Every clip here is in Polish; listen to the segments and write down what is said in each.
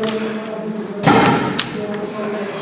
Thank you.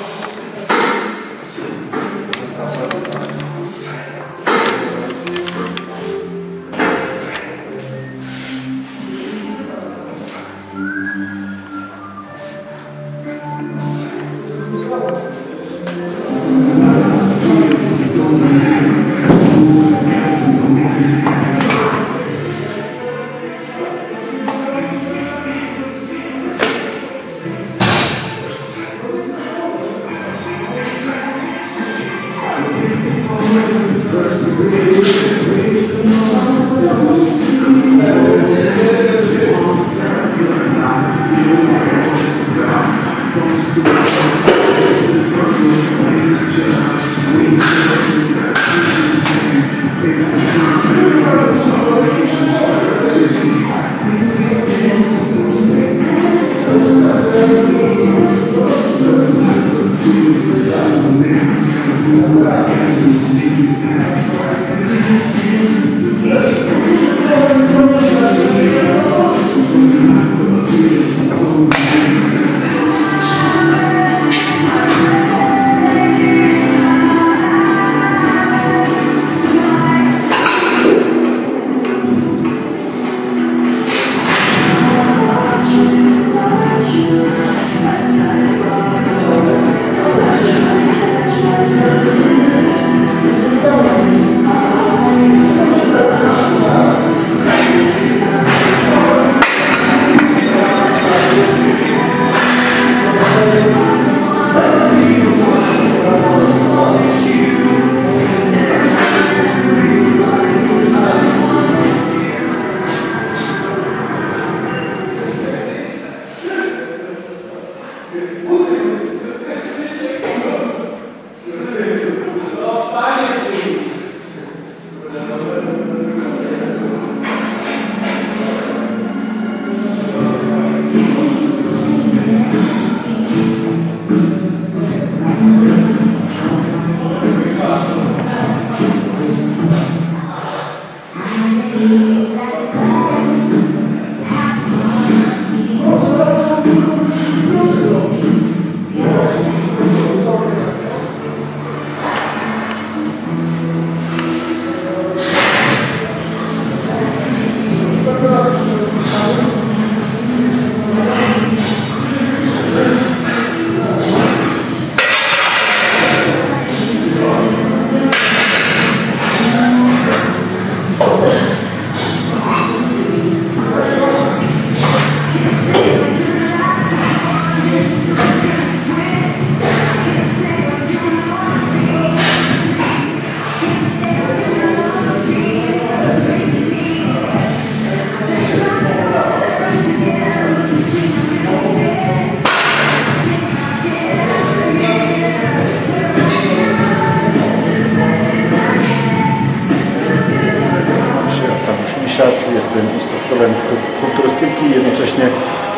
jestem instruktorem kulturystyki i jednocześnie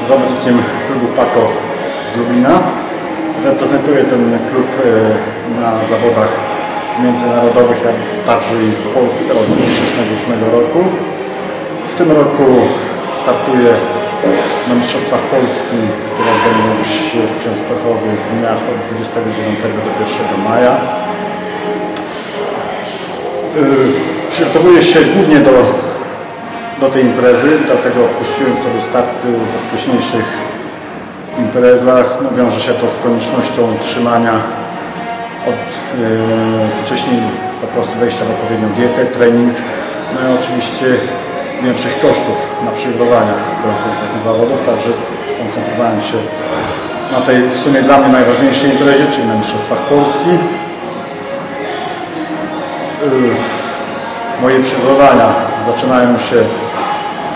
zawodnikiem klubu PAKO z Lublina. Reprezentuję ten klub e, na zawodach międzynarodowych, a także i w Polsce od 2008 roku. W tym roku startuję na Mistrzostwach Polski, które będą już w Częstochowie w dniach od 29 do 1 maja. E, przygotowuję się głównie do do tej imprezy, dlatego odpuściłem sobie starty we wcześniejszych imprezach. No, wiąże się to z koniecznością utrzymania od yy, wcześniej po prostu wejścia w odpowiednią dietę, trening, no i oczywiście większych kosztów na przygotowania do tych zawodów, także koncentrowałem się na tej w sumie dla mnie najważniejszej imprezie, czyli na Mistrzostwach Polski. Moje przygotowania zaczynają się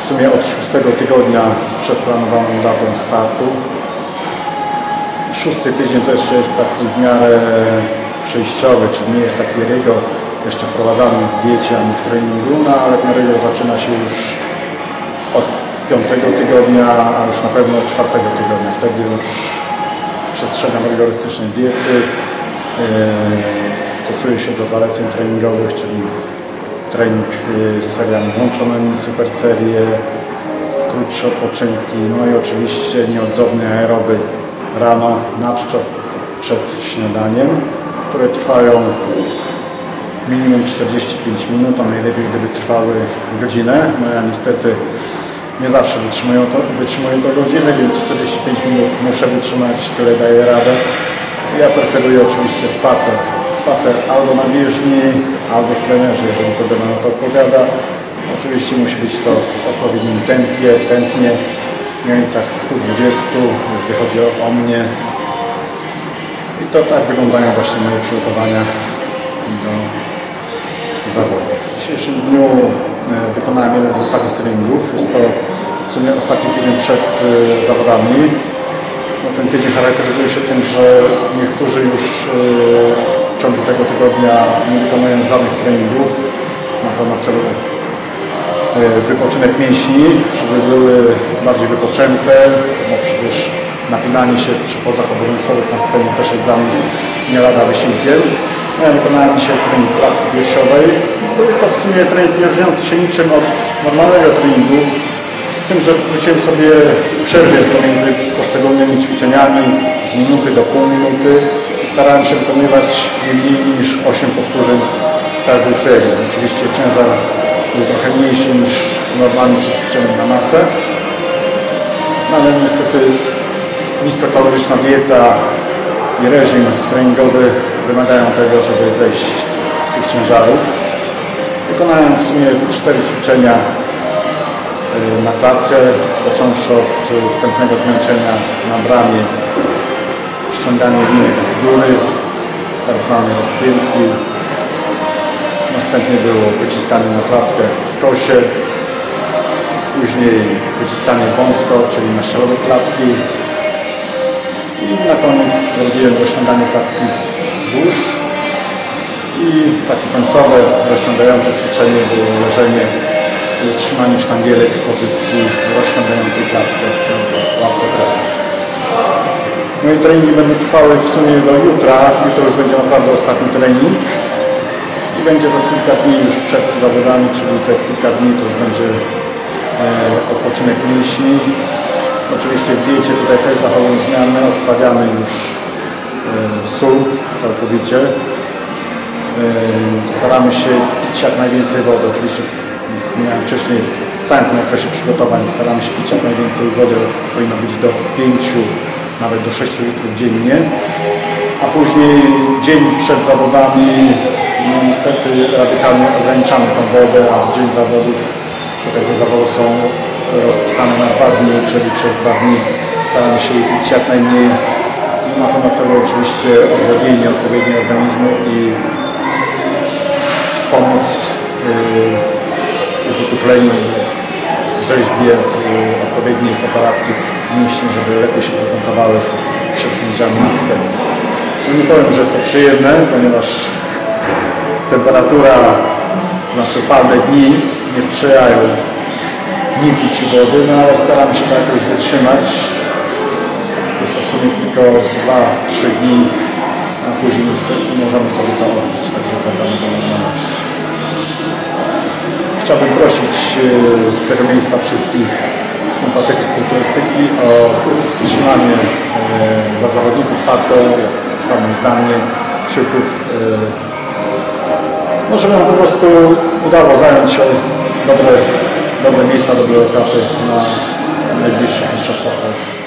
w sumie od szóstego tygodnia przed planowaną datą startu. Szósty tydzień to jeszcze jest taki w miarę przejściowy, czyli nie jest taki rygor jeszcze wprowadzany w diecie ani w treningu, no ale ten rygor zaczyna się już od piątego tygodnia, a już na pewno od czwartego tygodnia. Wtedy już przestrzegam rygorystycznej diety, yy, stosuję się do zaleceń treningowych, czyli trening yy, z seriami włączonymi, super serie, krótsze odpoczynki, no i oczywiście nieodzowne aeroby rano na czczo przed śniadaniem, które trwają minimum 45 minut, a najlepiej gdyby trwały godzinę. No ja niestety nie zawsze wytrzymuję to, wytrzymuję to godzinę, więc 45 minut muszę wytrzymać, tyle daję radę. Ja preferuję oczywiście spacer. Spacer albo na bieżni, albo w plenerze, jeżeli pogoda na to odpowiada. Oczywiście musi być to w odpowiednim tempie, tętnie, w granicach 120, jeżeli chodzi o, o mnie. I to tak wyglądają właśnie moje przygotowania do zawodów. W dzisiejszym dniu e, wykonałem jeden z ostatnich treningów. Jest to w sumie ostatni tydzień przed e, zawodami. No, ten tydzień charakteryzuje się tym, że niektórzy już e, ciągu tego tygodnia nie wykonują żadnych treningów. Ma to na celu wypoczynek mięśni, żeby były bardziej wypoczęte, bo przecież napinanie się przy pozach obowiązkowych na scenie też jest dla nich nie lada wysiłkiem. Ja wykonałem dzisiaj trening klatki piersiowej. Był to w sumie trening nie różniący się niczym od normalnego treningu, z tym, że skróciłem sobie przerwę pomiędzy poszczególnymi ćwiczeniami z minuty do pół minuty starałem się wykonywać nie mniej niż 8 powtórzeń w każdej serii. Oczywiście ciężar był trochę mniejszy niż normalnie przy na masę, no ale niestety niskokaloryczna dieta i reżim treningowy wymagają tego, żeby zejść z tych ciężarów. Wykonałem w sumie cztery ćwiczenia y, na klatkę, począwszy od wstępnego zmęczenia na bramie, ściąganie linek z góry, tak zwane rozpiętki. Następnie było wyciskanie na klatkę w skosie, później wyciskanie wąsko, czyli na środek klatki, i na koniec zrobiłem rozciąganie klatki wzdłuż i takie końcowe, rozciągające ćwiczenie było leżenie i utrzymanie sztangielek w pozycji rozciągającej klatkę w ławce presy. Moje treningi będą trwały w sumie do jutra. Jutro już będzie naprawdę ostatni trening i będzie to kilka dni już przed zawodami, czyli te kilka dni to już będzie e, odpoczynek mięśni, Oczywiście w diecie tutaj też zachowują zmiany, odstawiamy już e, sól całkowicie. E, staramy się pić jak najwięcej wody. Oczywiście wspomniałem wcześniej, w całym tym okresie przygotowań staramy się pić jak najwięcej wody. Powinno być do 5, nawet do 6 litrów dziennie. A później dzień przed zawodami no niestety radykalnie ograniczamy tą wodę, a w dzień zawodów tutaj te zawody są rozpisane na dwa dni, czyli przez dwa dni staramy się je pić jak najmniej. Ma to na celu oczywiście odwodnienie odpowiednio organizmu i pomoc w uwypukleniu, w rzeźbie, w odpowiedniej separacji mięśni, żeby lepiej się prezentowały przed sędziami na scenie. No nie powiem, że jest to przyjemne, ponieważ temperatura, znaczy palne dni nie sprzyjają nie pić wody, no ale staramy się to jakoś wytrzymać. sumie tylko 2-3 dni, a później niestety możemy sobie to odbyć, także wracamy do normalności. Chciałbym prosić e, z tego miejsca wszystkich sympatyków kulturystyki o utrzymanie e, za zawodników Pato, tak samo za mnie, krzyków, e, no żeby po prostu udało zająć się dobre, dobre miejsca, dobre etapy na najbliższych mistrzostwach Polski.